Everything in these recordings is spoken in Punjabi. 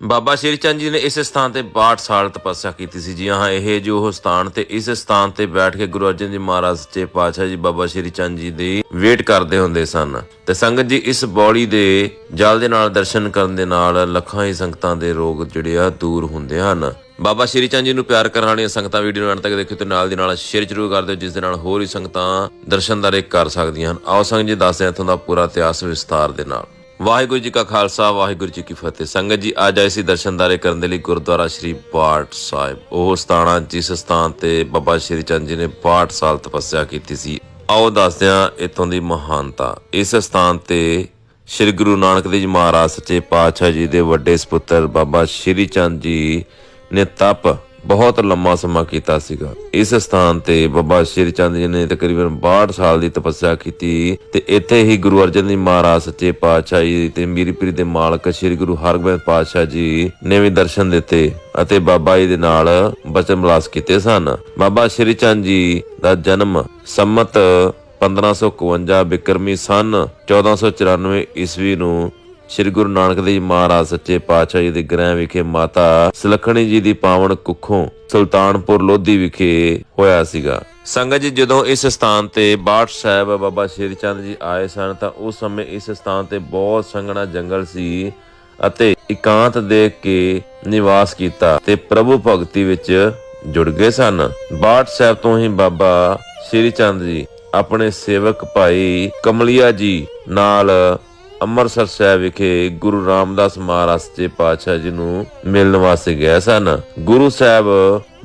ਬਾਬਾ ਸ਼੍ਰੀ ਚੰਦ ਜੀ ਨੇ ਇਸ ਸਥਾਨ ਤੇ 62 ਸਾਲ ਤਪੱਸਿਆ ਕੀਤੀ ਸੀ। ਜੀ ਹਾਂ, ਇਹ ਜੋ ਉਹ ਸਥਾਨ ਤੇ, ਇਸ ਸਥਾਨ ਤੇ ਬੈਠ ਕੇ ਗੁਰੂ ਅਰਜਨ ਜੀ ਮਹਾਰਾਜ ਸੱਚੇ ਪਾਤਸ਼ਾਹ ਜੀ ਬਾਬਾ ਸ਼੍ਰੀ ਚੰਦ ਜੀ ਦੀ ਵੇਟ ਕਰਦੇ ਹੁੰਦੇ ਸਨ। ਤੇ ਸੰਗਤ ਜੀ ਇਸ ਬੌਲੀ ਦੇ ਜਲ ਦੇ ਨਾਲ ਦਰਸ਼ਨ ਕਰਨ ਦੇ ਨਾਲ ਲੱਖਾਂ ਹੀ ਸੰਗਤਾਂ ਦੇ ਰੋਗ ਜਿਹੜੇ ਆ ਦੂਰ ਹੁੰਦੇ ਹਨ। ਬਾਬਾ ਸ਼੍ਰੀ ਚੰਦ ਜੀ ਨੂੰ ਪਿਆਰ ਕਰਨ ਵਾਲੀਆਂ ਸੰਗਤਾਂ ਵੀਡੀਓ ਨੂੰ ਅੰਤ ਤੱਕ ਦੇਖਿਓ ਤੇ ਨਾਲ ਦੀ ਨਾਲ ਸ਼ੇਅਰ ਜ਼ਰੂਰ ਕਰ ਦਿਓ, ਜਿਸ ਦੇ ਨਾਲ ਹੋਰ ਹੀ ਸੰਗਤਾਂ ਦਰਸ਼ਨ ਦਾ ਦਰਸ਼ਨਦਾਰੇ ਕਰ ਸਕਦੀਆਂ ਹਨ। ਆਓ ਸੰਗਤ ਜੀ ਦੱਸਦੇ ਹਾਂ ਇੱਥੋਂ ਦਾ ਪੂਰਾ ਇਤਿਹਾਸ ਵਿਸਤਾਰ ਦੇ ਨਾਲ। ਵਾਹਿਗੁਰੂ ਜੀ ਕਾ ਖਾਲਸਾ, ਵਾਹਿਗੁਰੂ ਜੀ ਕੀ ਫਤਿਹ। ਸੰਗਤ ਜੀ, ਅੱਜ ਆਏ ਸੀ ਦਰਸ਼ਨਦਾਰੇ ਕਰਨ ਦੇ ਲਈ ਗੁਰਦੁਆਰਾ ਸ਼੍ਰੀ ਬਾਟ ਸਾਹਿਬ। ਉਹ ਸਥਾਨ ਆ, ਜਿਸ ਸਥਾਨ ਤੇ ਬਾਬਾ ਸ਼੍ਰੀ ਚੰਦ ਜੀ ਨੇ 62 ਸਾਲ ਤਪੱਸਿਆ ਕੀਤੀ ਸੀ। ਆਓ ਦੱਸਦੇ ਹਾਂ ਇੱਥੋਂ ਦੀ ਮਹਾਨਤਾ। ਇਸ ਸਥਾਨ ਤੇ ਸ਼੍ਰੀ ਗੁਰੂ ਨਾਨਕ ਦੇਵ ਜੀ ਮਹਾਰਾਜ, ਸੱਚੇ ਪਾਤਸ਼ਾਹ ਜੀ ਦੇ ਵੱਡੇ ਸੁਪੁੱਤਰ ਬਾਬਾ ਸ਼੍ਰੀ ਚੰਦ ਜੀ ਨੇ ਤਪ ਬਹੁਤ ਲੰਮਾ ਸਮਾਂ ਕੀਤਾ ਸੀਗਾ। ਇਸ ਸਥਾਨ ਤੇ ਬਾਬਾ ਸ਼੍ਰੀ ਚੰਦ ਜੀ ਨੇ ਤਕਰੀਬਨ 62 ਸਾਲ ਦੀ ਤਪੱਸਿਆ ਕੀਤੀ ਤੇ ਇੱਥੇ ਹੀ ਗੁਰੂ ਅਰਜਨ ਦੇਵ ਮਹਾਰਾਜ, ਸੱਚੇ ਪਾਤਸ਼ਾਹ ਜੀ ਤੇ ਮੀਰੀ ਦੇ ਮਾਲਕ ਸ਼੍ਰੀ ਗੁਰੂ ਹਰਗੋਬਿੰਦ ਪਾਤਸ਼ਾਹ ਜੀ ਨੇ ਵੀ ਦਰਸ਼ਨ ਦਿੱਤੇ ਅਤੇ ਬਾਬਾ ਜੀ ਦੇ ਨਾਲ ਬਚਨ ਮਲਾਸ ਕੀਤੇ ਸਨ। ਬਾਬਾ ਸ਼੍ਰੀ ਚੰਦ ਜੀ ਦਾ ਜਨਮ ਸੰਮਤ 1551 ਬਿਕਰਮੀ ਸਨ 1494 ਈਸਵੀ ਨੂੰ ਸ੍ਰੀ ਗੁਰੂ ਨਾਨਕ ਦੇਵ ਮਹਾਰਾਜ ਸੱਚੇ ਪਾਤਸ਼ਾਹ ਜੀ ਦੇ ਗ੍ਰਹਿ ਵਿਖੇ ਮਾਤਾ ਸੁਲੱਖਣੀ ਜੀ ਦੀ ਪਾਵਨ ਕੁੱਖੋਂ ਸੁਲਤਾਨਪੁਰ ਲੋਧੀ ਵਿਖੇ ਹੋਇਆ ਸੀਗਾ। ਸੰਗਤ ਜੀ, ਜਦੋਂ ਇਸ ਸਥਾਨ ਤੇ ਬਾਠ ਸਾਹਿਬ ਬਾਬਾ ਸ਼੍ਰੀ ਚੰਦ ਜੀ ਆਏ ਸਨ, ਤਾਂ ਉਸ ਸਮੇਂ ਇਸ ਸਥਾਨ ਤੇ ਬਹੁਤ ਸੰਘਣਾ ਜੰਗਲ ਸੀ ਅਤੇ ਇਕਾਂਤ ਦੇਖ ਕੇ ਨਿਵਾਸ ਕੀਤਾ ਤੇ ਪ੍ਰਭੂ ਭਗਤੀ ਵਿੱਚ ਜੁੜ ਗਏ ਸਨ। ਬਾਠ ਸਾਹਿਬ ਤੋਂ ਹੀ ਬਾਬਾ ਸ਼੍ਰੀ ਚੰਦ ਜੀ, ਆਪਣੇ ਸੇਵਕ ਭਾਈ ਕਮਲਿਆ ਜੀ ਨਾਲ ਅੰਮ੍ਰਿਤਸਰ ਸਾਹਿਬ ਵਿਖੇ ਗੁਰੂ ਰਾਮਦਾਸ ਮਹਾਰਾਜ ਸੱਚੇ ਪਾਤਸ਼ਾਹ ਜੀ ਨੂੰ ਮਿਲਣ ਵਾਸਤੇ ਗਏ ਸਨ। ਗੁਰੂ ਸਾਹਿਬ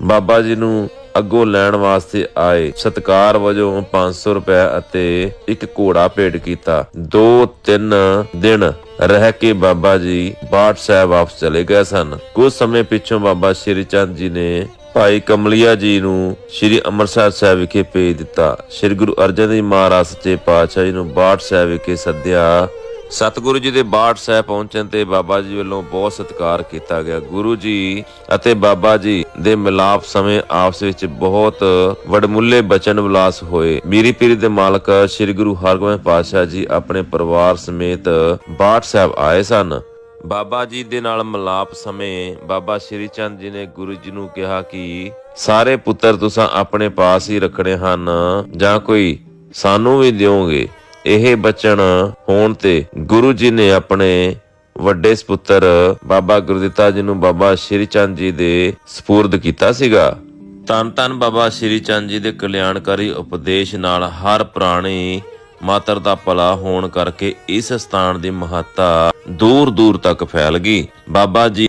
ਬਾਬਾ ਜੀ ਨੂੰ ਅੱਗੋਂ ਲੈਣ ਵਾਸਤੇ ਆਏ। ਸਤਕਾਰ ਵਜੋਂ 500 ਰੁਪਏ ਅਤੇ ਇੱਕ ਘੋੜਾ ਭੇਟ ਕੀਤਾ। ਦੋ ਤਿੰਨ ਦਿਨ ਰਹਿ ਕੇ ਬਾਬਾ ਜੀ ਬਾਟ ਸਾਹਿਬ ਵਾਪਸ ਚਲੇ ਗਏ ਸਨ। ਕੁਝ ਸਮੇਂ ਪਿੱਛੋਂ ਬਾਬਾ ਸ਼੍ਰੀ ਚੰਦ ਜੀ ਨੇ ਭਾਈ ਕਮਲਿਆ ਜੀ ਨੂੰ ਸ੍ਰੀ ਅੰਮ੍ਰਿਤਸਰ ਸਾਹਿਬ ਵਿਖੇ ਭੇਜ ਦਿੱਤਾ। ਸ੍ਰੀ ਗੁਰੂ ਅਰਜਨ ਦੇਵ ਮਹਾਰਾਜ ਸੱਚੇ ਪਾਤਸ਼ਾਹ ਜੀ ਨੂੰ ਬਾਟ ਸਾਹਿਬ ਵਿਖੇ ਸੱਦਿਆ। ਸਤਿਗੁਰੂ ਜੀ ਦੇ ਬਾਟ ਸਾਹਿਬ ਪਹੁੰਚਣ ਤੇ ਬਾਬਾ ਜੀ ਵੱਲੋਂ ਬਹੁਤ ਸਤਿਕਾਰ ਕੀਤਾ ਗਿਆ। ਗੁਰੂ ਜੀ ਅਤੇ ਬਾਬਾ ਜੀ ਦੇ ਮਿਲਾਪ ਸਮੇਂ ਆਪਸ ਵਿੱਚ ਬਹੁਤ ਵਡਮੁੱਲੇ ਬਚਨ ਵਿਲਾਸ ਹੋਏ। ਮੀਰੀ ਪੀਰੀ ਦੇ ਮਾਲਕ ਸ੍ਰੀ ਗੁਰੂ ਹਰਗੋਬਿੰਦ ਪਾਤਸ਼ਾਹ ਜੀ ਆਪਣੇ ਪਰਿਵਾਰ ਸਮੇਤ ਬਾਟ ਸਾਹਿਬ ਆਏ ਸਨ। ਬਾਬਾ ਜੀ ਦੇ ਨਾਲ ਮਿਲਾਪ ਸਮੇਂ ਬਾਬਾ ਸ਼੍ਰੀ ਚੰਦ ਜੀ ਨੇ ਗੁਰੂ ਜੀ ਨੂੰ ਕਿਹਾ ਕਿ ਸਾਰੇ ਪੁੱਤਰ ਤੁਸੀਂ ਆਪਣੇ ਪਾਸ ਹੀ ਰੱਖਣੇ ਹਨ ਜਾਂ ਕੋਈ ਸਾਨੂੰ ਵੀ ਦਿਓਗੇ। ਇਹ ਬਚਨ ਹੋਣ ਤੇ ਗੁਰੂ ਜੀ ਨੇ ਆਪਣੇ ਵੱਡੇ ਸੁਪੁੱਤਰ ਬਾਬਾ ਗੁਰਦਿੱਤਾ ਜੀ ਨੂੰ ਬਾਬਾ ਸ਼੍ਰੀ ਚੰਦ ਜੀ ਦੇ ਸਪੁਰਦ ਕੀਤਾ ਸੀਗਾ। ਤਨ ਤਨ ਬਾਬਾ ਸ਼੍ਰੀ ਚੰਦ ਜੀ ਦੇ ਕਲਿਆਣਕਾਰੀ ਉਪਦੇਸ਼ ਨਾਲ ਹਰ ਪ੍ਰਾਣੀ ਮਾਤਰ ਦਾ ਭਲਾ ਹੋਣ ਕਰਕੇ ਇਸ ਸਥਾਨ ਦੀ ਮਹੱਤਤਾ ਦੂਰ ਦੂਰ ਤੱਕ ਫੈਲ ਗਈ। ਬਾਬਾ ਜੀ